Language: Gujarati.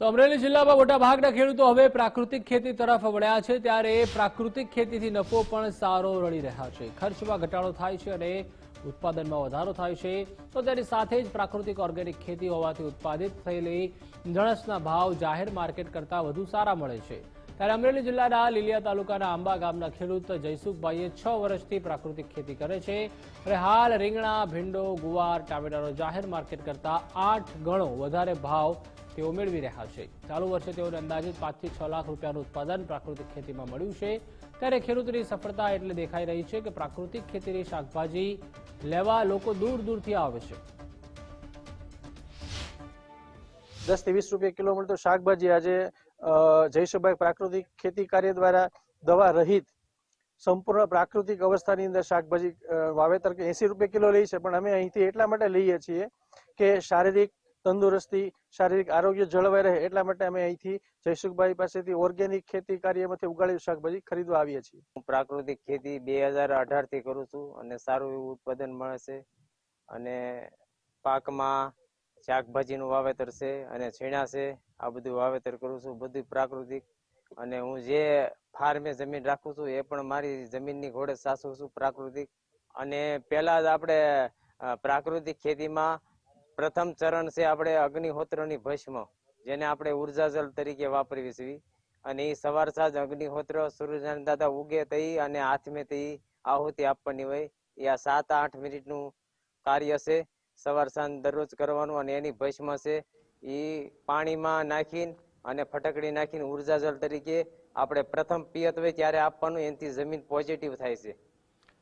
તો અમરેલી જિલ્લામાં મોટાભાગના ખેડૂતો હવે પ્રાકૃતિક ખેતી તરફ વળ્યા છે ત્યારે પ્રાકૃતિક ખેતીથી નફો પણ સારો રળી રહ્યા છે. ખર્ચમાં ઘટાડો થાય છે અને ઉત્પાદનમાં વધારો થાય છે. તો તેની સાથે જ પ્રાકૃતિક ઓર્ગેનિક ખેતી હોવાથી ઉત્પાદિત થયેલી જણસના ભાવ જાહેર માર્કેટ કરતાં વધુ સારા મળે છે. ત્યારે અમરેલી જિલ્લાના લીલિયા તાલુકાના આંબા ગામના ખેડૂત જયસુખભાઈએ છ વર્ષથી પ્રાકૃતિક ખેતી કરે છે અને હાલ રીંગણા, ભીંડો, ગુવાર, ટામેટાનો જાહેર માર્કેટ કરતાં આઠ ગણો વધારે ભાવ તેઓ મેળવી રહ્યા છે. ચાલુ વર્ષે તેઓને અંદાજિત પાંચથી છ લાખ રૂપિયાનું ઉત્પાદન પ્રાકૃતિક ખેતીમાં મળ્યું છે. ત્યારે ખેડૂતોની સફળતા એટલે દેખાઈ રહી છે કે પ્રાકૃતિક ખેતીની શાકભાજી લેવા લોકો દૂર દૂરથી આવે છે. દસથી વીસ રૂપિયા કિલો મળતો શાકભાજી આજે જયસુભાઈ પ્રાકૃતિક ખેતી કાર્ય દ્વારા દવા રહિત સંપૂર્ણ પ્રાકૃતિક અવસ્થાની અંદર શાકભાજી વાવેતર કે એસી રૂપિયા કિલો લઈ છે. પણ અમે અહીંથી એટલા માટે લઈએ છીએ કે શારીરિક તંદુરસ્તી શારીરિક આરોગ્ય જળવાઈ રહે એટલા માટે અમે અહીંથી જયસુખભાઈ પાસેથી ઓર્ગેનિક ખેતી કાર્યમાંથી ઉગાડેલું શાકભાજી ખરીદવા આવીએ છીએ. હું પ્રાકૃતિક ખેતી બે હજાર અઢારથી કરું છું અને સારું એવું ઉત્પાદન મળે છે અને પાકમાં શાકભાજીનું વાવેતર છે અને છીણા છે, આ બધું વાવેતર કરું છું, બધું પ્રાકૃતિક. અને હું જે ફાર્મે જમીન રાખું છું એ પણ મારી જમીનની ઘોડે સાચવું છું પ્રાકૃતિક. અને પહેલા જ આપણે પ્રાકૃતિક ખેતીમાં પ્રથમ ચરણ છે આપણે અગ્નિહોત્રની ભસ્મ, જેને આપણે ઊર્જા જલ તરીકે વાપરવી છીએ. અને એ સવાર સાંજ અગ્નિહોત્ર, સૂર્યનારાયણ દાદા ઉગે તઈ અને હાથમે તઈ આહુતિ આપવાની હોય. એ આ સાત આઠ મિનિટનું કાર્ય છે, સવાર સાંજ દરરોજ કરવાનું અને એની ભસ્મ છે. એ પાણીમાં નાખીને અને ફટકડી નાખીને ઊર્જા જલ તરીકે આપણે પ્રથમ પિયત હોય ત્યારે આપવાનું, એનાથી જમીન પોઝિટિવ થાય છે.